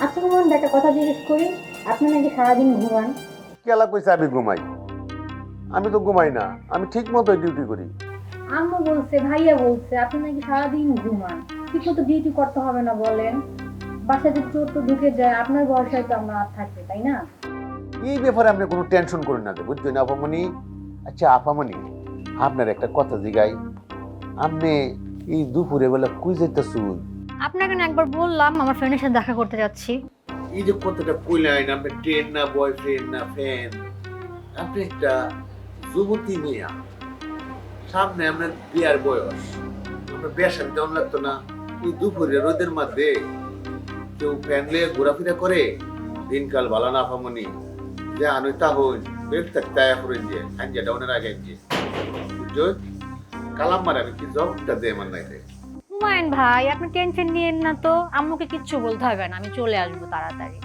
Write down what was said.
আচ্ছা হুমায়ুন একটা কথা জিজ্ঞেস করি? আপনি নাকি সারাদিন ঘুমান? কেলা কইছে আমি ঘুমাই। আমি তো ঘুমাই না। আমি ঠিক মতো ডিউটি করি। আম্মু বলছে ভাইয়া বলছে আপনি নাকি সারাদিন ঘুমান। ঠিক মতো ডিউটি করতে হবে না বলেন। বাসায় যদি চোর তো ঢুকে যায় আপনার ভরসায় তো আমরা আর থাকবে তাই না? এই ব্যাপারে আপনি কোনো টেনশন করেন না বুঝছেন আপামনি? আচ্ছা আপামনি আপনার একটা কথা জিগাই। আপনি এই দুপুরে বেলা কুই যাইতেছুন? আপনাকে না একবার বললাম, আমার ফ্রেন্ডের সাথে দেখা করতে যাচ্ছি। এই যে কতটা কইলেন আপনি ট্রেন না বয়ফ্রেন্ড না ফ্যান আপনি একটা যুবতী মেয়া। সামনে আপনার বিয়ার বয়স। আপনার বিয়ার সাথে তেমন লাগতো না এই দুপুরে রোদের মধ্যে কেউ ফ্যান লিয়ে ঘোরাফেরা করে, দিনকাল ভালো না ফামনি যে আনুই তা হইন বেশ থাকতে করেন যে খাঞ্জা ডাউনের আগে যে কালাম মারা আমি কি জবটা দে আমার নাই হুমায়ুন ভাই, আপনি টেনশন নিয়েন না তো। আম্মুকে কিচ্ছু বলতে হবে না, আমি চলে আসব তাড়াতাড়ি।